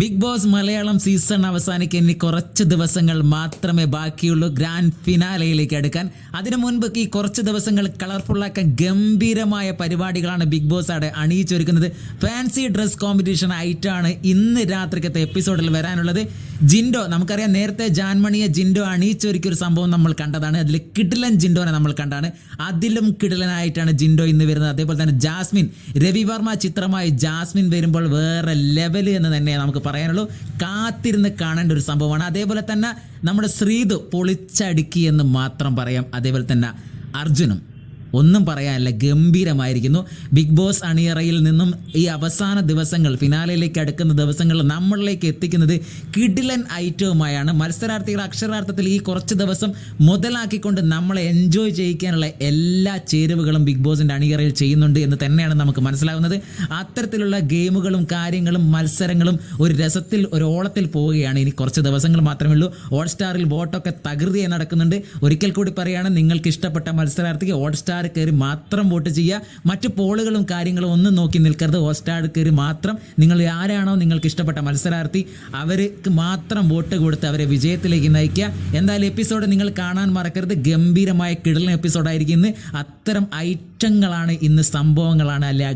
Big boss Malayalam season അവസാനിക്കാൻ ഇനി കുറച്ച് ദിവസങ്ങൾ മാത്രമേ ബാക്കിയുള്ളൂ. ഗ്രാൻഡ് ഫിനാലയിലേക്ക് അടുക്കാൻ. അതിനു മുൻപ് ഈ കുറച്ച് ദിവസങ്ങൾ കളർഫുള്ളാക്കാൻ ഗംഭീരമായ പരിപാടികളാണ് ബിഗ് ബോസ് അവിടെ അണിയിച്ചൊരുക്കുന്നത്. ഫാൻസി ഡ്രസ് കോമ്പറ്റീഷൻ ആയിട്ടാണ് ഇന്ന് രാത്രിക്കത്തെ എപ്പിസോഡിൽ വരാനുള്ളത്. ജിൻഡോ നമുക്കറിയാം നേരത്തെ ജാൻമണിയെ ജിൻഡോ അണിയിച്ചൊരുക്കിയ ഒരു സംഭവം നമ്മൾ കണ്ടതാണ്. അതിൽ കിടിലൻ ജിൻഡോനെ നമ്മൾ കണ്ടാണ്. അതിലും കിടിലനായിട്ടാണ് ജിൻഡോ ഇന്ന് വരുന്നത്. അതേപോലെ തന്നെ ജാസ്മിൻ രവിവർമ്മ ചിത്രമായി ജാസ്മിൻ വരുമ്പോൾ വേറെ ലെവൽ എന്ന് തന്നെ നമുക്ക് പറയാനുള്ളൂ. കാത്തിരുന്ന് കാണേണ്ട ഒരു സംഭവമാണ്. അതേപോലെ തന്നെ നമ്മുടെ ശ്രീതു പൊളിച്ചടുക്കി എന്ന് മാത്രം പറയാം. അതേപോലെ തന്നെ അർജുനും. ഒന്നും പറയാനില്ല ഗംഭീരമായിരിക്കുന്നു. ബിഗ് ബോസ് അണിയറയിൽ നിന്നും ഈ അവസാന ദിവസങ്ങൾ ഫിനാലയിലേക്ക് അടുക്കുന്ന ദിവസങ്ങൾ നമ്മളിലേക്ക് എത്തിക്കുന്നത് കിഡിലൻ ഐറ്റവുമായാണ്. മത്സരാർത്ഥികൾ അക്ഷരാർത്ഥത്തിൽ ഈ കുറച്ച് ദിവസം മുതലാക്കിക്കൊണ്ട് നമ്മളെ എൻജോയ് ചെയ്യിക്കാനുള്ള എല്ലാ ചേരുവകളും ബിഗ് ബോസിന്റെ അണിയറയിൽ ചെയ്യുന്നുണ്ട് എന്ന് തന്നെയാണ് നമുക്ക് മനസ്സിലാകുന്നത് അത്തരത്തിലുള്ള ഗെയിമുകളും കാര്യങ്ങളും മത്സരങ്ങളും ഒരു രസത്തിൽ ഒരു ഓളത്തിൽ പോവുകയാണ് ഇനി കുറച്ച് ദിവസങ്ങൾ മാത്രമേ ഉള്ളൂ. ഹോട്ട് സ്റ്റാറിൽ വോട്ടൊക്കെ തകൃതിയായി നടക്കുന്നുണ്ട്. ഒരിക്കൽ കൂടി പറയുകയാണ് നിങ്ങൾക്ക് ഇഷ്ടപ്പെട്ട മത്സരാർത്ഥിക്ക് ഹോട്ട് സ്റ്റാർ കയറി മാത്രം വോട്ട് ചെയ്യുക. മറ്റു പോളുകളും കാര്യങ്ങളും ഒന്നും നോക്കി നിൽക്കരുത്. ഹോസ്റ്റാർ സ്റ്റാർ കയറി മാത്രം നിങ്ങൾ ആരാണോ നിങ്ങൾക്ക് ഇഷ്ടപ്പെട്ട മത്സരാർത്ഥി അവർക്ക് മാത്രം വോട്ട് കൊടുത്ത് അവരെ വിജയത്തിലേക്ക് നയിക്കുക. എന്തായാലും എപ്പിസോഡ് നിങ്ങൾ കാണാൻ മറക്കരുത്. ഗംഭീരമായ കിടലൻ എപ്പിസോഡായിരിക്കും ഇന്ന്. അത്തരം ഐറ്റങ്ങളാണ് ഇന്ന് സംഭവങ്ങളാണ്. അല്ലെ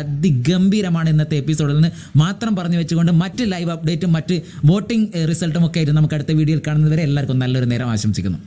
അതിഗംഭീരമാണ് ഇന്നത്തെ എപ്പിസോഡിൽ നിന്ന്. മാത്രം പറഞ്ഞു വെച്ചുകൊണ്ട് മറ്റ് ലൈവ് അപ്ഡേറ്റും മറ്റ് വോട്ടിംഗ് റിസൾട്ടും ഒക്കെ ആയിട്ട് നമുക്ക് അടുത്ത വീഡിയോയിൽ കാണുന്നവരെ എല്ലാവർക്കും നല്ലൊരു നേരം ആശംസിക്കുന്നു.